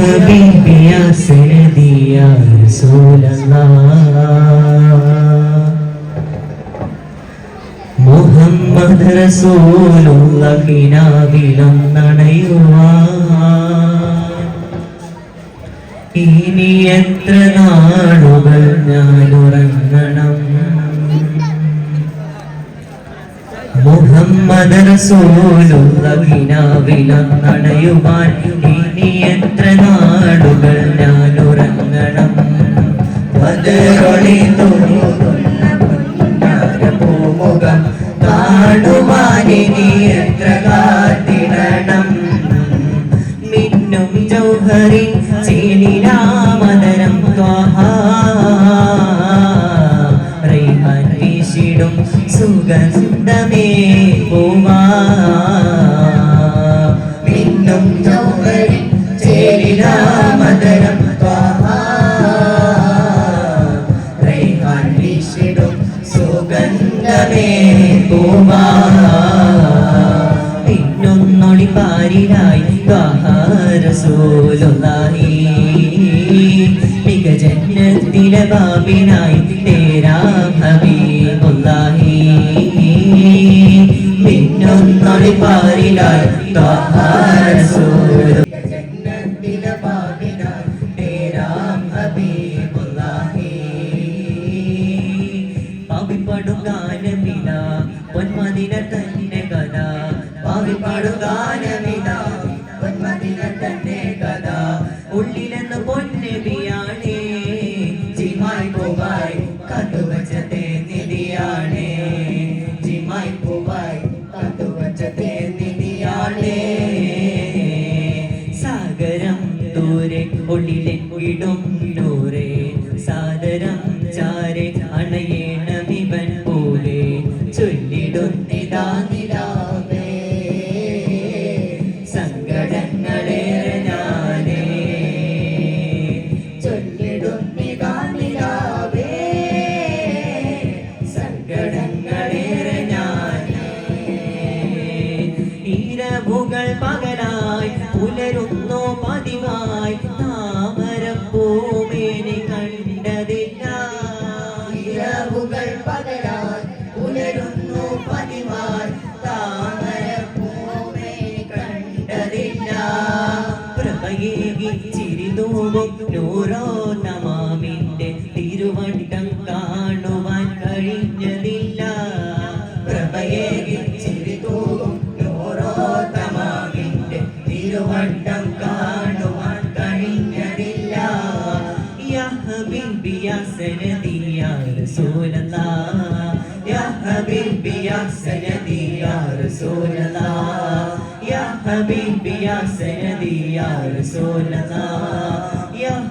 ഹബീബി യാ സയ്യിദി യാ റസൂലല്ലാഹ് മുഹമ്മദ് റസൂലുള്ളഹിനാവിലും നണയുവാൻ ഇനി എത്ര നാളുകൾ ഞാൻ ഉറങ്ങണം മുഹമ്മദ് റസൂലുള്ളഹിനാവിലും നണയുവാൻ ഇനി എത്ര നാടുകൾ ഞാൻ ഉറങ്ങണം പതറൊളി തോന്നുന്ന ചേലിരാമദരം പാവിപ്പാടും ഗാനമിത പൊന്മതിന തന്നെ കഥ. ഉള്ളിലെന്ന് പൊന്നബിയാണേ ജിമായി പോവായി കത്തുവച്ചത്തെ നിധിയാണേ ജിമായി പോവായി കത്തുവച്ചത്തെ നിധിയാണേ സാഗരം ദൂരെ ഉള്ളിലെ ഇടും നൂറെ സാദരം ചാരെ ചിരിതൂകും നൂറോ നമാമിന്റെ തിരുവട്ടം കാണുവാൻ കഴിഞ്ഞതില്ല. പ്രഭയേകി ചിരിതൂകും നൂറോ തമാമിന്റെ തിരുവട്ടം കാണുവാൻ കഴിഞ്ഞതില്ല. യാ ഹബീബി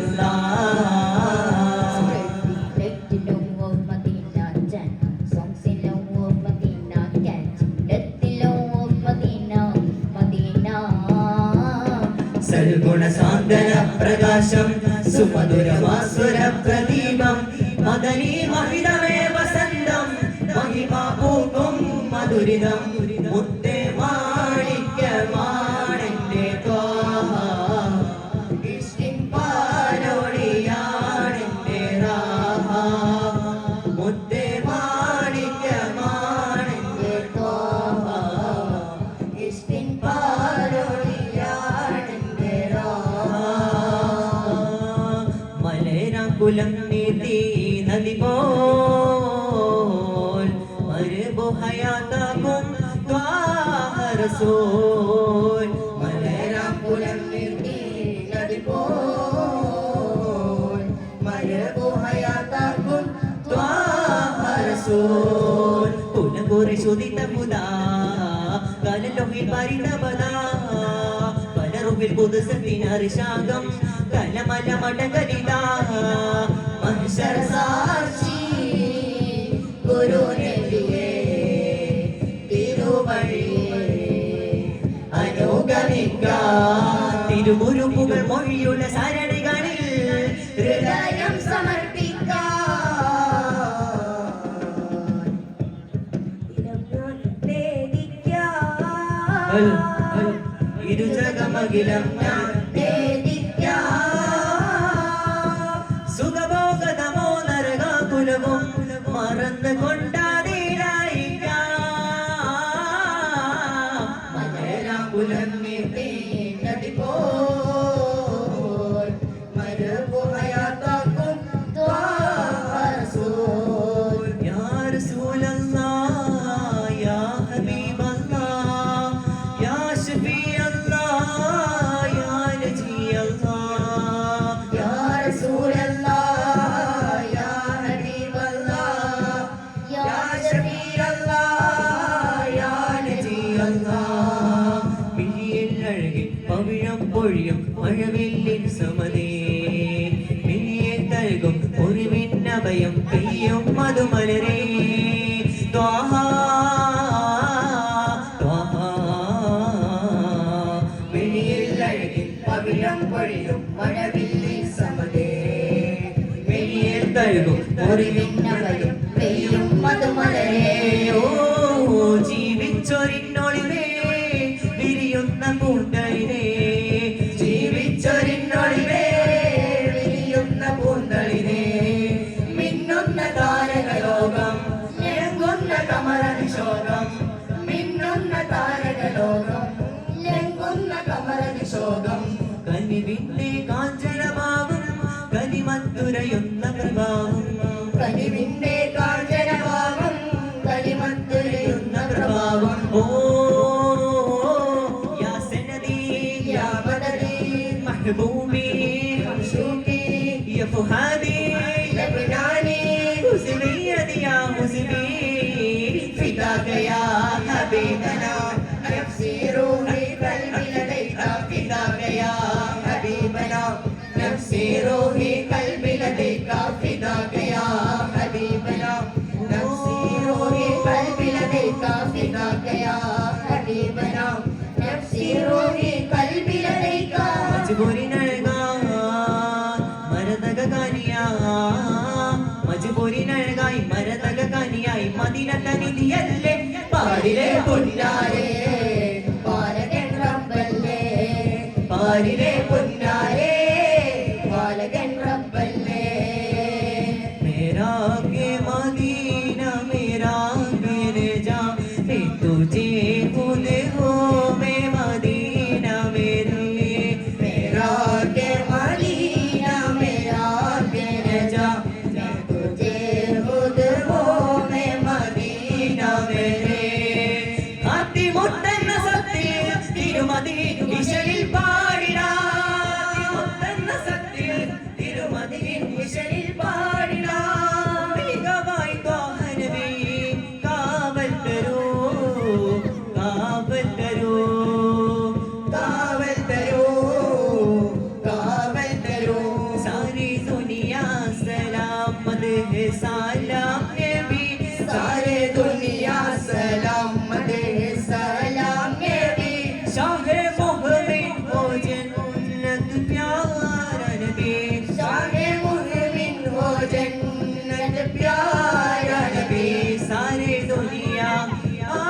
സല്ലല്ലാഹ് സൽഗുണ സാന്ത്വന പ്രകാശം സുമധുരമാസുര പ്രദീപം മദനീ മഹിതമേ വസന്തം മഹിമാ പൂക്കും മധുരിതം മലരാകുലം നീതി നദി പോൽ മരുബുഹയാതാകും ത്വാഹരസോൽ മലരാകുലം നീതി നദി പോൽ മരുബുഹയാതാകും ത്വാഹരസോൽ കുലകുറി ശുദിത മുദാ പരിതപദാ പലറുവിൽ തിരുമുരുപ്പുകൾ മൊഴിയുള്ള സരണികളിൽ ഇരുജഗമഖിലം ഞാൻ സുഖഭോഗതമോ നരകാകുലവും മറന്നു കൊണ്ടാതീരായിരം യാ പൊഴിയും മഴവില്ലിൻ സുമതേ. മിഴിയെ തഴുകും ഒരുവിന്നഭയം പെയ്യും മധുമലരേ. മിഴിയിൽ അഴകിൽ പവിഴം പൊഴിയും മഴവില്ലിൻ സമതേ. മിഴിയിൽ തഴുകും ഒരുവിന്നവയും മരതക കാനിയാ മജ്ബൂരി നൽകായി മരതക കാനിയായി മദിനത്ത നിധിയല്ലേ? പാടിലെ പൊന്നാരെ പാലകൻ റബ്ബല്ലേ പാടിലെ തിരുമതി വിശലിൽ പാടിടാം സത്യം തിരുമതിയിൽ വിശലിൽ പാടിടാം. മികവായി തോഹനവേ കാവൽ തരൂ കാവൽ തരൂ കാവൽ തരൂ കാവൽ തരൂ. സാരി സുനിയ സലാമത് സാരി दुनिया आ,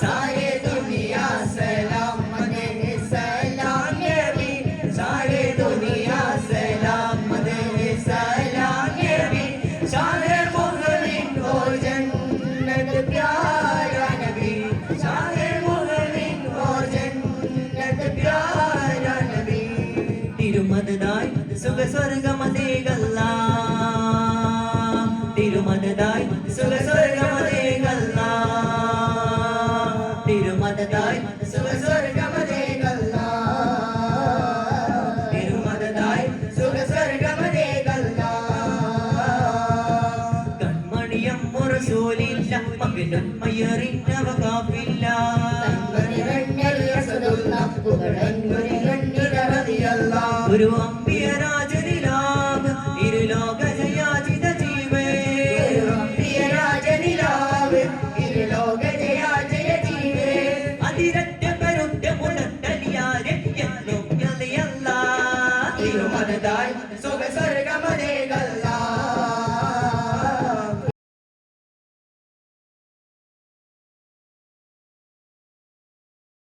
सारे दुनिया सलाम मदे सलाम नबी सारे दुनिया सलाम मदे सलाम नबी शाहे मुहमिन हो जन्नत प्यारा नबी शाहे मुहमिन हो जन्नत प्यारा नबी തിരുമതായി സുഖ തിരുമതായി സുഖ സ്വർഗമതേകല്ല തിരുമതായി സുഖ സ്വർഗമതേകല്ലാ തിരുമതായി സുഖ സ്വർഗമതേകല്ലാ കൺമണി അയ്യറിഞ്ഞവ കാപ്പില്ല ഒരു അമ്പിയ